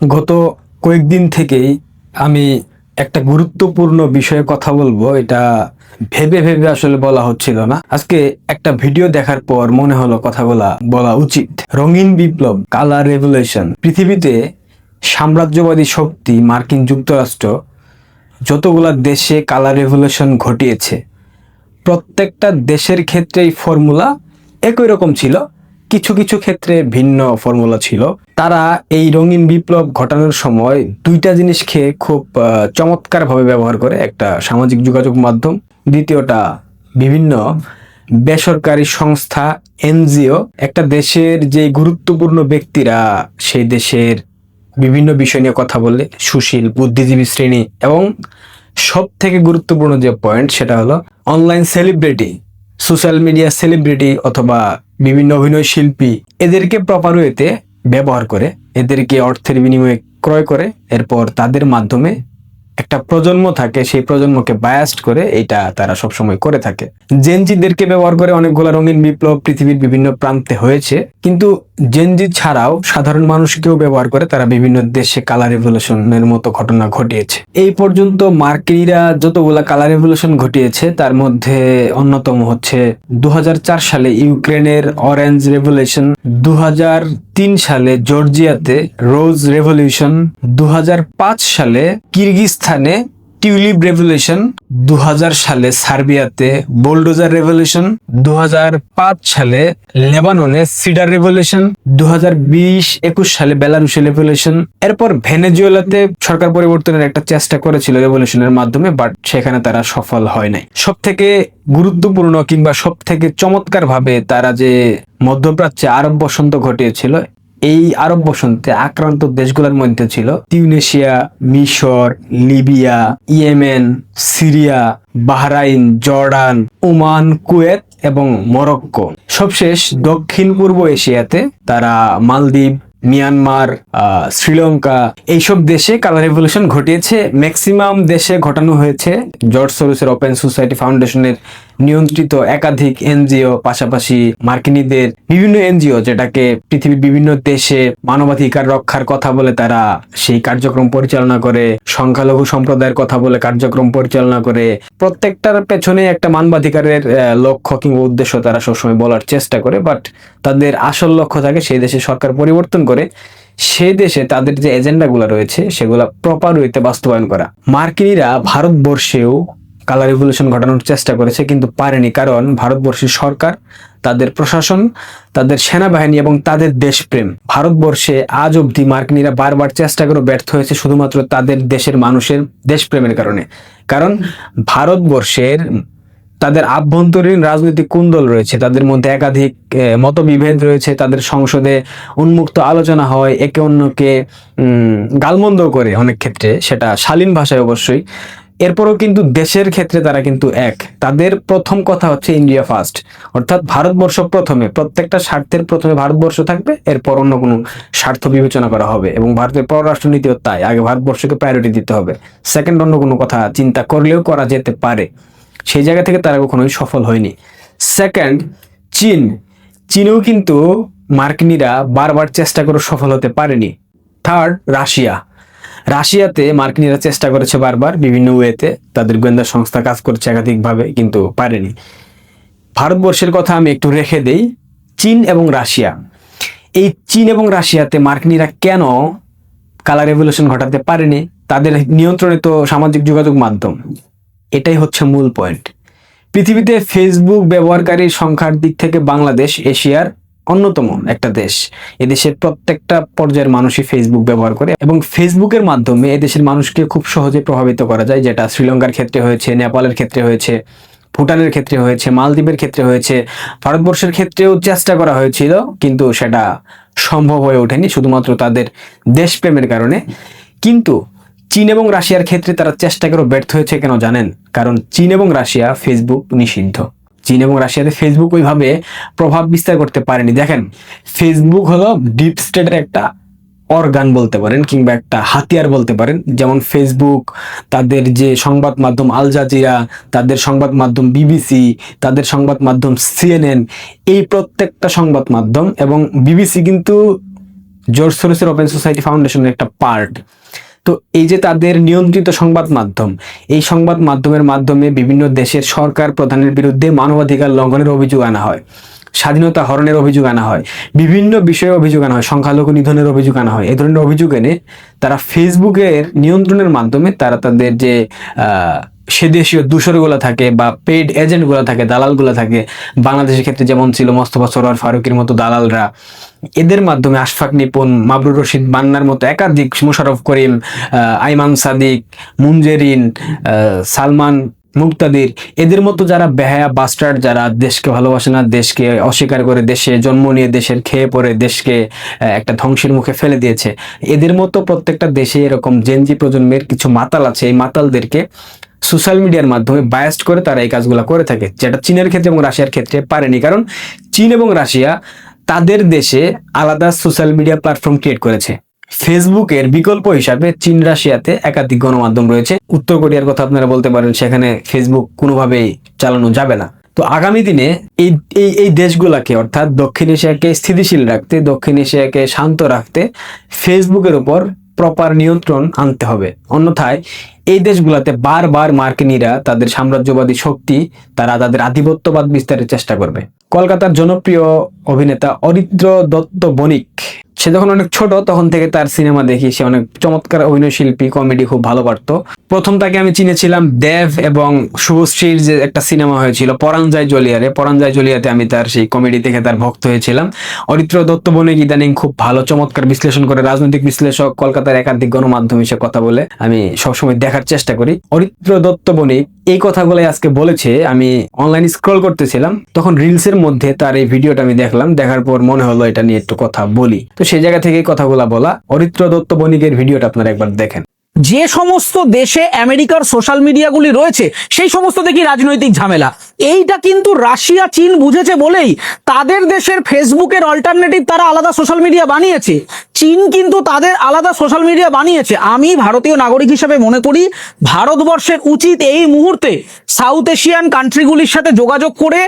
গত কয়েকদিন থেকেই আমি একটা গুরুত্বপূর্ণ বিষয়ে কথা বলব। এটা ভেবে ভেবে আসলে বলা হচ্ছিল না। আজকে একটা ভিডিও দেখার পর মনে হলো কথাগুলা বলা উচিত। রঙিন বিপ্লব কালার রেভুলেশন, পৃথিবীতে সাম্রাজ্যবাদী শক্তি, মার্কিন যুক্তরাষ্ট্র, যতগুলা দেশে কালার রেভুলেশন ঘটিয়েছে, প্রত্যেকটা দেশের ক্ষেত্রে এই ফর্মুলা একই রকম ছিল। কিছু কিছু ক্ষেত্রে ভিন্ন ফর্মুলা ছিল। তারা এই রঙিন বিপ্লব ঘটানোর সময় দুইটা জিনিস খেয়ে খুব চমৎকারভাবে ব্যবহার করে। একটা সামাজিক যোগাযোগ মাধ্যম, দ্বিতীয়টা বিভিন্ন বেসরকারি সংস্থা, এনজিও। একটা দেশের যে গুরুত্বপূর্ণ ব্যক্তিরা, সেই দেশের বিভিন্ন বিষয় নিয়ে কথা বললে সুশীল, বুদ্ধিজীবী শ্রেণি এবং সব থেকে গুরুত্বপূর্ণ যে পয়েন্ট সেটা হলো online celebrity social media celebrity অথবা বিভিন্ন অভিনয় শিল্পী এদেরকে প্রপার ওয়েতে ব্যবহার করে, এদেরকে অর্থের বিনিময়ে ক্রয় করে, এরপর তাদের মাধ্যমে একটা প্রজন্ম থাকে, সেই প্রজন্মকে বায়াস্ট করে এটা তারা সবসময় করে থাকে। জেনজিদেরকে ব্যবহার করে অনেকগুলো রঙিন বিপ্লব পৃথিবীর বিভিন্ন প্রান্তে হয়েছে, কিন্তু জেনজি ছাড়াও সাধারণ মানুষকেও ব্যবহার করে তারা বিভিন্ন দেশে কালার রেভলিউশনের মতো ঘটনা ঘটিয়েছে। এই পর্যন্ত মার্কিনিরা যতগুলা কালার রেভলিউশন ঘটিয়েছে, তার মধ্যে অন্যতম হচ্ছে দু হাজার চার সালে ইউক্রেনের অরেঞ্জ রেভলিউশন দু হাজার তিন সালে জর্জিয়াতে রোজ রেভলিউশন দু হাজার পাঁচ সালে কিরগিস্তানে টিউলিপ রেভলিউশন দু সালে সার্বিয়াতে বোলডোজার রেভলিউশন দু সালে লেবাননে সিডার রেভলিউশন দু একুশ সালে বেলারুশে রেভলিউশন এরপর ভেনেজুয়েলাতে সরকার পরিবর্তনের একটা চেষ্টা করেছিল রেভলিউশনের মাধ্যমে, বাট সেখানে তারা সফল হয় নাই। সব থেকে গুরুত্বপূর্ণ কিংবা সব থেকে চমৎকার ভাবে তারা যে মধ্যপ্রাচ্যে আরব বসন্ত ঘটিয়েছিল এই আরব বসন্তে আক্রান্ত দেশগুলোর মধ্যে ছিল তিউনেশিয়া, মিশর, Libya, Yemen, Syria, Bahrain, Jordan, Oman, Kuwait এবং মরক্কো। সবশেষ দক্ষিণ পূর্ব এশিয়াতে তারা মালদ্বীপ, মিয়ানমার শ্রীলঙ্কা এইসব দেশে কালার রেভলিউশন ঘটিয়েছে। ম্যাক্সিমাম দেশে ঘটানো হয়েছে। জর্জ সরুসের ওপেন সোসাইটি ফাউন্ডেশনের নিয়ন্ত্রিত একাধিক এনজিও, পাশাপাশি মার্কিনীদের বিভিন্ন এনজিও যেটাকে পৃথিবীর বিভিন্ন দেশে মানবাধিকার রক্ষার কথা বলে তারা সেই কার্যক্রম পরিচালনা করে, সংখ্যালঘু সম্প্রদায়ের কথা বলে কার্যক্রম পরিচালনা করে। প্রত্যেকটার পেছনে একটা মানবাধিকারের লক্ষ্য কিংবা উদ্দেশ্য তারা সবসময় বলার চেষ্টা করে বাট তাদের আসল লক্ষ্য থাকে সেই দেশে সরকার পরিবর্তন করে। সেই দেশে তাদের যে এজেন্ডাগুলো রয়েছে সেগুলা প্রপার ওয়েতে বাস্তবায়ন করা। মার্কিনীরা ভারতবর্ষেও কালার রেভলিউশন ঘটানোর চেষ্টা করেছে, কিন্তু পারেনি কারণ ভারতবর্ষের সরকার, তাদের প্রশাসন, তাদের সেনাবাহিনী এবং তাদের দেশপ্রেম। ভারতবর্ষে আজ অবধি মার্কিনীরা বারবার চেষ্টা করে ব্যর্থ হয়েছে শুধুমাত্র তাদের দেশের মানুষের দেশপ্রেমের কারণে। কারণ ভারতবর্ষের তাদের আভ্যন্তরীণ রাজনৈতিক কুন্দল রয়েছে, তাদের মধ্যে একাধিক মতবিভেদ রয়েছে, তাদের সংসদে উন্মুক্ত আলোচনা হয়, একে অন্যকে গালমন্দ করে অনেক ক্ষেত্রে, সেটা শালীন ভাষায় অবশ্যই। এরপরও কিন্তু দেশের ক্ষেত্রে তারা কিন্তু এক। তাদের প্রথম কথা হচ্ছে ইন্ডিয়া ফার্স্ট অর্থাৎ ভারতবর্ষ প্রথমে, প্রত্যেকটা স্বার্থের প্রথমে ভারতবর্ষ থাকবে, এরপর অন্য কোনো স্বার্থ বিবেচনা করা হবে। এবং ভারতের পররাষ্ট্রনীতিও তাই, আগে ভারতবর্ষকে প্রায়োরিটি দিতে হবে। সেকেন্ড অন্য কোনো কথা চিন্তা করলেও করা যেতে পারে। সেই জায়গা থেকে তারা কখনোই সফল হয়নি। সেকেন্ড চীন। চীনেও কিন্তু মার্কিনীরা বারবার চেষ্টা করে সফল হতে পারেনি। Third Russia. রাশিয়াতে মার্কিনীরা চেষ্টা করেছে বারবার, বিভিন্ন ওয়েতে। তাদের গোয়েন্দা সংস্থা কাজ করছে একাধিকভাবে, কিন্তু পারেনি। ভারতবর্ষের কথা আমি একটু রেখে দেই, চীন এবং রাশিয়া। এই চীন এবং রাশিয়াতে মার্কিনীরা কেন কালার রেভলিউশন ঘটাতে পারেনি? তাদের নিয়ন্ত্রণে তো সামাজিক যোগাযোগ মাধ্যম। এটাই হচ্ছে মূল পয়েন্ট। পৃথিবীতে ফেসবুক ব্যবহারকারীর সংখ্যার দিক থেকে বাংলাদেশ, এশিয়ার অন্যতম একটা দেশ। এদেশের প্রত্যেকটা পর্যায়ের মানুষই ফেসবুক ব্যবহার করে এবং ফেসবুকের মাধ্যমে এদেশের মানুষকে খুব সহজে প্রভাবিত করা যায়, যেটা শ্রীলঙ্কার ক্ষেত্রে হয়েছে, নেপালের ক্ষেত্রে হয়েছে, ভুটানের ক্ষেত্রে হয়েছে, মালদ্বীপের ক্ষেত্রে হয়েছে, ভারতবর্ষের ক্ষেত্রেও চেষ্টা করা হয়েছিল, কিন্তু সেটা সম্ভব হয়ে ওঠেনি, শুধুমাত্র তাদের দেশপ্রেমের কারণে। কিন্তু চীন এবং রাশিয়ার ক্ষেত্রে তারা চেষ্টা করে ব্যর্থ হয়েছে কেন জানেন? কারণ চীন এবং রাশিয়া ফেসবুক নিষিদ্ধ। চীন এবং রাশিয়াতে ফেসবুক ওইভাবে প্রভাব বিস্তার করতে পারেনি। দেখেন ফেসবুক হলো ডিপ স্টেটের একটা অর্গান বলতে পারেন কিংবা একটা হাতিয়ার বলতে পারেন। যেমন ফেসবুক তাদের যে সংবাদ মাধ্যম আল জাজিরা তাদের সংবাদ মাধ্যম বিবিসি তাদের সংবাদ মাধ্যম সিএনএন এই প্রত্যেকটা সংবাদ মাধ্যম এবং বিবিসি কিন্তু জর্জ সোরসের ওপেন সোসাইটি ফাউন্ডেশনের একটা পার্ট তো এই যে তাদের নিয়ন্ত্রিত সংবাদ মাধ্যম, এই সংবাদ মাধ্যমের মাধ্যমে বিভিন্ন দেশের সরকার প্রধানের বিরুদ্ধে মানবাধিকার লঙ্ঘনের অভিযোগ আনা হয়, স্বাধীনতা হরণের অভিযোগ আনা হয়, বিভিন্ন বিষয়ে অভিযোগ আনা হয়, সংখ্যালঘু নিধনের অভিযোগ আনা হয়, এ ধরনের অভিযোগ এনে তারা ফেসবুকের নিয়ন্ত্রণের মাধ্যমে তারা তাদের যে সেদেশীয় দূষরগুলো থাকে বা পেড এজেন্টগুলো থাকে, দালালগুলো থাকে, বাংলাদেশের ক্ষেত্রে যেমন ছিল মোস্তফা সরোয়ার ফারুকের মতো দালালরা, এদের মাধ্যমে আশফাক নিপুন মাবরুর রশিদ বান্নার মতো একাধিক মুশারফ করিম আইমান সাদিক মুঞ্জেরিন সালমান মুক্তাদির এদের মতো যারা বেহায়া বাস্টার যারা দেশকে ভালোবাসে না, দেশকে অস্বীকার করে, দেশে জন্ম নিয়ে, দেশের খেয়ে পরে দেশকে একটা ধ্বংসের মুখে ফেলে দিয়েছে। এদের মতো প্রত্যেকটা দেশে এরকম জেনজি প্রজন্মের কিছু মাতাল আছে, এই মাতালদেরকে সোশ্যাল মিডিয়ার মাধ্যমে বায়াস্ট করে তারা এই কাজগুলো করে থাকে, যেটা চীনের ক্ষেত্রে এবং রাশিয়ার ক্ষেত্রে পারেনি। কারণ চীন এবং রাশিয়া তাদের দেশে আলাদা সোশ্যাল মিডিয়া প্ল্যাটফর্ম ক্রিয়েট করেছে। ফেসবুকের বিকল্প হিসাবে চীন, রাশিয়াতে একাধিক গণমাধ্যম রয়েছে। উত্তর কোরিয়ার কথা আপনারা বলতে পারেন, সেখানে ফেসবুক কোনোভাবেই চালানো যাবে না। তো আগামী দিনে এই এই এই দেশগুলোকে, অর্থাৎ দক্ষিণ এশিয়াকে স্থিতিশীল রাখতে, দক্ষিণ এশিয়াকে শান্ত রাখতে ফেসবুকের উপর প্রপার নিয়ন্ত্রণ আনতে হবে। অন্যথায় এই দেশগুলোতে বারবার মার্কিনীরা তাদের সাম্রাজ্যবাদী শক্তি, তারা তাদের আধিপত্যবাদ বিস্তারের চেষ্টা করবে। কলকাতার জনপ্রিয় অভিনেতা অরিত্র দত্ত বণিক সে যখন অনেক ছোট, তখন থেকে তার সিনেমা দেখি। সে অনেক চমৎকার অভিনয় শিল্পী, কমেডি খুব ভালো পারতো। প্রথম তাকে আমি চিনেছিলাম দেব এবং শুভশ্রীর যে একটা সিনেমা হয়েছিল, পরাঞ্জয় জলিয়ারে। পরাঞ্জয় জলিয়াতে আমি তার সেই কমেডি দেখে তার ভক্ত হয়েছিলাম। অরিত্র দত্ত বণিক ইদানিং খুব ভালো, চমৎকার বিশ্লেষণ করে রাজনৈতিক বিশ্লেষক, কলকাতার একাধিক গণমাধ্যম এসে কথা বলে আমি সবসময় দেখার চেষ্টা করি। অরিত্র দত্ত বণিক এই কথাগুলোই আজকে বলেছে, আমি অনলাইন স্ক্রল করতেছিলাম, তখন রিলসের মধ্যে তার এই ভিডিওটা আমি দেখলাম, দেখার পর মনে হলো এটা নিয়ে একটু কথা বলি। তো সেই জায়গা থেকে কথাগুলা বলা, অরিত্র দত্ত বণিকের ভিডিওটা আপনারা একবার দেখেন। যে সমস্ত দেশে আমেরিকার সোশ্যাল মিডিয়াগুলি রয়েছে, সেই সমস্ত দেখি রাজনৈতিক ঝামেলা। এইটা কিন্তু রাশিয়া, চীন বুঝেছে বলেই তাদের দেশের ফেসবুকের অল্টারনেটিভ তারা আলাদা সোশ্যাল মিডিয়া বানিয়েছে। চীন কিন্তু তাদের আলাদা সোশ্যাল মিডিয়া বানিয়েছে। আমি ভারতীয় নাগরিক হিসেবে মনে করি, ভারতবর্ষের উচিত এই মুহূর্তে সাউথ এশিয়ান কান্ট্রিগুলির সাথে যোগাযোগ করে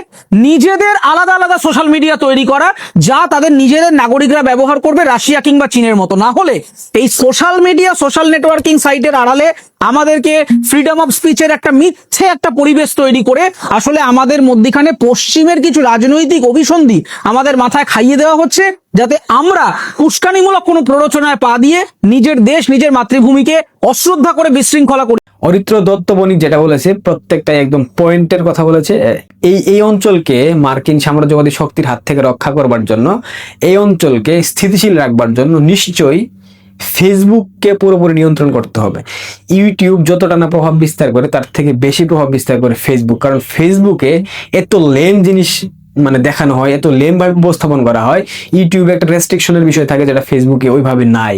নিজেদের আলাদা আলাদা সোশ্যাল মিডিয়া তৈরি করা, যা তাদের নিজেদের নাগরিকরা ব্যবহার করবে রাশিয়া কিংবা চীনের মতো। না হলে এই সোশ্যাল মিডিয়া সোশ্যাল নেটওয়ার্কিং সাইটের আড়ালে আমাদেরকে ফ্রিডম অফ স্পিচের একটা মিথ্যে একটা পরিবেশ তৈরি করে আসলে আমাদের মধ্যিখানে পশ্চিমের কিছু রাজনৈতিক অভিসন্ধি আমাদের মাথায় খাইয়ে দেওয়া হচ্ছে। যাতে আমরা উস্কানিমূলক কোনো প্ররোচনায় পা দিয়ে নিজের দেশ, নিজের মাতৃভূমিকে অশ্রদ্ধা করে বিশৃঙ্খলা করি। অরিত্র দত্ত বণিক যেটা বলেছে, প্রত্যেকটাই একদম পয়েন্টের কথা বলেছে। এই এই অঞ্চলকে মার্কিন সাম্রাজ্যবাদী শক্তির হাত থেকে রক্ষা করবার জন্য, এই অঞ্চলকে স্থিতিশীল রাখবার জন্য নিশ্চয়ই ফেসবুককে পুরোপুরি নিয়ন্ত্রণ করতে হবে। ইউটিউব যতটা না প্রভাব বিস্তার করে, তার থেকে বেশি প্রভাব বিস্তার করে ফেসবুক। কারণ ফেসবুকে এত লেম জিনিস মানে দেখানো হয়, এত লেম ভাবে উপস্থাপন করা হয়। ইউটিউবে একটা রেস্ট্রিকশনের বিষয় থাকে যেটা ফেসবুকে ওইভাবে নাই।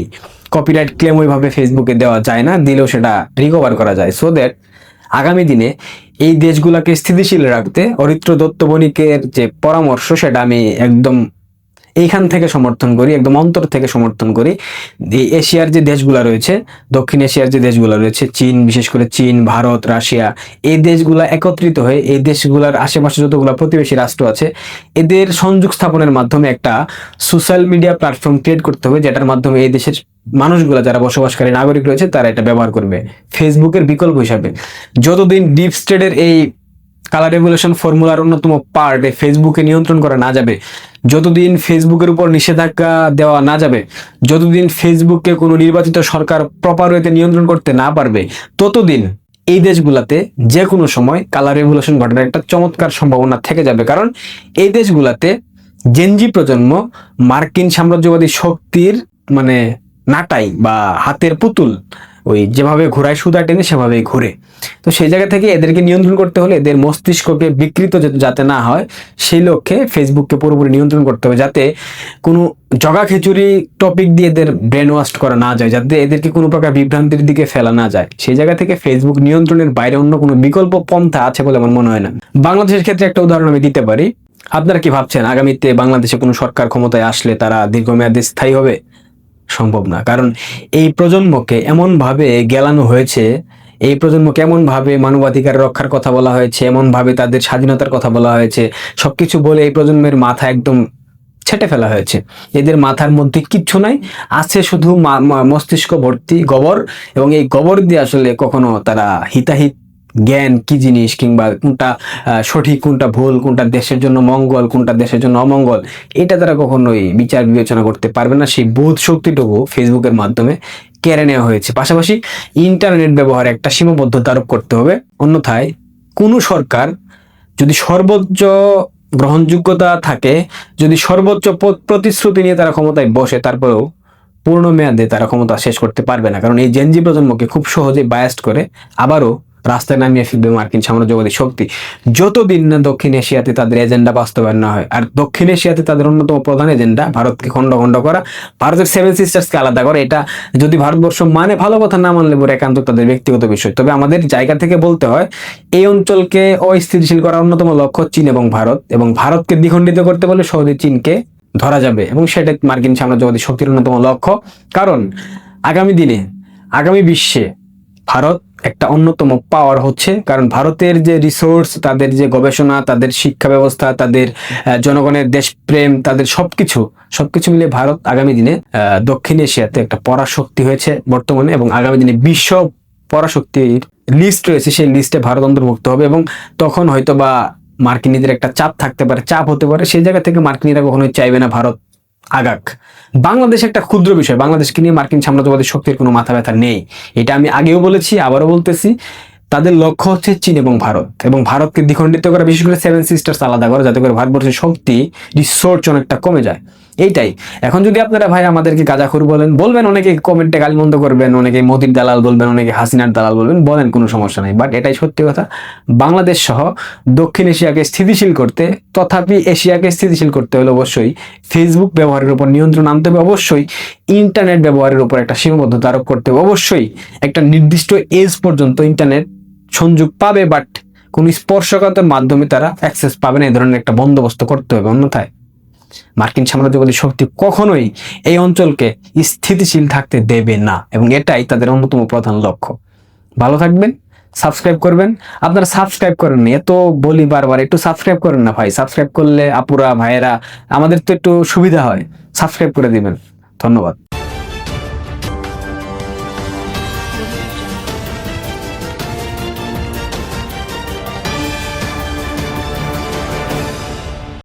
কপিরাইট ক্লেম ওইভাবে ফেসবুকে দেওয়া যায় না, দিলেও সেটা রিকভার করা যায়। সো দ্যাট আগামী দিনে এই দেশগুলোকে স্থিতিশীল রাখতে অরিত্র দত্ত বণিকের যে পরামর্শ, সেটা আমি একদম এইখান থেকে সমর্থন করি, একদম অন্তর থেকে সমর্থন করি। এশিয়ার যে দেশগুলো রয়েছে, দক্ষিণ এশিয়ার যে দেশগুলো রয়েছে, চীন, বিশেষ করে চীন, ভারত, রাশিয়া, এই দেশগুলা একত্রিত হয়ে, এই দেশগুলোর আশেপাশে যতগুলো প্রতিবেশী রাষ্ট্র আছে, এদের সংযোগ স্থাপনের মাধ্যমে একটা সোশ্যাল মিডিয়া প্ল্যাটফর্ম ক্রিয়েট করতে হবে, যেটার মাধ্যমে এই দেশের মানুষগুলো যারা বসবাসকারী নাগরিক রয়েছে, তারা এটা ব্যবহার করবে। ফেসবুকের বিকল্প হিসাবে। যতদিন ডিপ স্টেটের এই কালার রেগুলেশন ফর্মুলার অন্যতম পার্ট ফেসবুকে নিয়ন্ত্রণ করা না যাবে। যতদিন ফেসবুকের উপর নিষেধাজ্ঞা দেওয়া না যাবে, যতদিন ফেসবুককে কোনো নির্বাচিত সরকার প্রপার ওয়েতে নিয়ন্ত্রণ করতে না পারবে, ততদিন এই দেশগুলাতে যে কোনো সময় কালার রেভলিউশন ঘটার একটা চমৎকার সম্ভাবনা থেকে যাবে। কারণ এই দেশগুলাতে জেনজি প্রজন্ম মার্কিন সাম্রাজ্যবাদী শক্তির মানে নাটাই বা হাতের পুতুল ওই যেভাবে ঘোরায় সুদা টেনে সেভাবেই ঘুরে। তো সেই জায়গা থেকে এদেরকে নিয়ন্ত্রণ করতে হলে এদের মস্তিষ্ককে বিকৃত যাতে- না হয়, সেই লক্ষ্যে ফেসবুককে পুরোপুরি নিয়ন্ত্রণ করতে হবে যাতে কোনো জগা খিচুড়ি টপিক দিয়ে এদের ব্রেন ওয়াশ করা না যায়, যাতে এদেরকে কোনো প্রকার বিভ্রান্তির দিকে ফেলা না যায়। সেই জায়গা থেকে ফেসবুক নিয়ন্ত্রণের বাইরে অন্য কোনো বিকল্প পন্থা আছে বলে আমার মনে হয় না। বাংলাদেশের ক্ষেত্রে একটা উদাহরণ আমি দিতে পারি। আপনারা কি ভাবছেন, আগামীতে বাংলাদেশে কোনো সরকার ক্ষমতায় আসলে তারা দীর্ঘমেয়াদে স্থায়ী হবে? সম্ভব না। কারণ এই প্রজন্মকে এমনভাবে গেলানো হয়েছে, এই প্রজন্মকে এমনভাবে মানবাধিকার রক্ষার কথা বলা হয়েছে, এমনভাবে তাদের স্বাধীনতার কথা বলা হয়েছে, সবকিছু বলে এই প্রজন্মের মাথা একদম ছেটে ফেলা হয়েছে। এদের মাথার মধ্যে কিচ্ছু নাই, আছে শুধু মস্তিষ্ক ভর্তি গোবর এবং এই গোবর দিয়ে আসলে কখনো তারা হিতাহিত জ্ঞান কি জিনিস কিংবা কোনটা সঠিক কোনটা ভুল, কোনটা দেশের জন্য মঙ্গল, কোনটা দেশের জন্য অমঙ্গল, এটা তারা কখনোই বিচার বিবেচনা করতে পারবে না। সেই বোধ শক্তিটুকু ফেসবুকের মাধ্যমে কেড়ে নেওয়া হয়েছে। পাশাপাশি ইন্টারনেট ব্যবহারে একটা সীমাবদ্ধতা আরোপ করতে হবে। অন্যথায় কোনো সরকার যদি সর্বোচ্চ গ্রহণযোগ্যতা থাকে, যদি সর্বোচ্চ প্রতিশ্রুতি নিয়ে তারা ক্ষমতায় বসে, তারপরেও পূর্ণ মেয়াদে তারা ক্ষমতা শেষ করতে পারবে না। কারণ এই জেনজি প্রজন্মকে খুব সহজে বায়াস্ট করে আবারও রাস্তায় নামিয়ে ফেলবে মার্কিন সাম্রাজ্যবাদী শক্তি। যতদিন না দক্ষিণ এশিয়াতে তাদের এজেন্ডা বাস্তবায়ন না হয়, আর দক্ষিণ এশিয়াতে তাদের অন্যতম প্রধান এজেন্ডা ভারতকে খণ্ড খণ্ড করা, ভারতের সেভেন সিস্টার্সকে আলাদা করা, এটা যদি ভারতবর্ষ মানে ভালো কথা না মানলে পরে একান্ত তাদের ব্যক্তিগত বিষয়। তবে আমাদের জায়গা থেকে বলতে হয়, এই অঞ্চলকে অস্থিতিশীল করার অন্যতম লক্ষ্য চীন এবং ভারত, এবং ভারতকে দ্বিখণ্ডিত করতে বলে সহজে চীনকে ধরা যাবে, এবং সেটা মার্কিন সাম্রাজ্যবাদী শক্তির অন্যতম লক্ষ্য। কারণ, আগামী দিনে, আগামী বিশ্বে ভারত একটা অন্যতম পাওয়ার হচ্ছে, কারণ ভারতের যে রিসোর্স তাদের যে গবেষণা, তাদের শিক্ষা ব্যবস্থা, তাদের জনগণের দেশপ্রেম, তাদের সবকিছু সবকিছু মিলে ভারত আগামী দিনে দক্ষিণ এশিয়াতে একটা পরাশক্তি হয়েছে বর্তমানে এবং আগামী দিনে বিশ্ব পরাশক্তির লিস্ট রয়েছে, সেই লিস্টে ভারত অন্তর্ভুক্ত হবে এবং তখন হয়তো বা মার্কিনীদের একটা চাপ থাকতে পারে, চাপ হতে পারে, সেই জায়গা থেকে মার্কিনীরা কখনোই চাইবে না ভারত আগাক। বাংলাদেশ একটা ক্ষুদ্র বিষয়। বাংলাদেশকে নিয়ে মার্কিন সাম্রাজ্যবাদী শক্তির কোনো মাথা ব্যথা নেই। এটা আমি আগেও বলেছি, আবারও বলতেছি। তাদের লক্ষ্য হচ্ছে চীন এবং ভারত। এবং ভারতকে দ্বিখণ্ডিত করা, বিশেষ করে সেভেন সিস্টার্স আলাদা করা, যাতে করে ভারতবর্ষের শক্তি রিসোর্স অনেকটা কমে যায়। এইটাই। এখন যদি আপনারা ভাই আমাদেরকে গাজাখুর বলেন, বলবেন, অনেকে কমেন্টে গালিমন্দ করবেন, অনেকে মোদির দালাল বলবেন, অনেকে হাসিনার দালাল বলবেন, বলেন, কোনো সমস্যা নাই। বাট এটাই সত্যি কথা, বাংলাদেশ সহ দক্ষিণ এশিয়াকে স্থিতিশীল করতে, তথাপি এশিয়াকে স্থিতিশীল করতে হলে অবশ্যই ফেসবুক ব্যবহারের উপর নিয়ন্ত্রণ আনতে হবে, অবশ্যই ইন্টারনেট ব্যবহারের উপর একটা সীমাবদ্ধতা আরোপ করতে হবে, অবশ্যই একটা নির্দিষ্ট এজ পর্যন্ত ইন্টারনেট সংযোগ পাবে বাট কোন স্পর্শকাতের মাধ্যমে তারা অ্যাক্সেস পাবে না, এই ধরনের একটা বন্দোবস্ত করতে হবে, অন্যথায়। মার্কিন সাম্রাজ্যবাদী শক্তি কখনোই এই অঞ্চলকে স্থিতিশীল থাকতে দেবে না এবং এটাই তাদের অন্যতম প্রধান লক্ষ্য। ভালো থাকবেন, সাবস্ক্রাইব করবেন। আপনারা সাবস্ক্রাইব করেন এত বলি বারবার, একটু সাবস্ক্রাইব করেন না ভাই। সাবস্ক্রাইব করলে আপুরা, ভাইয়েরা, আমাদের তো একটু সুবিধা হয়। সাবস্ক্রাইব করে দিবেন। ধন্যবাদ।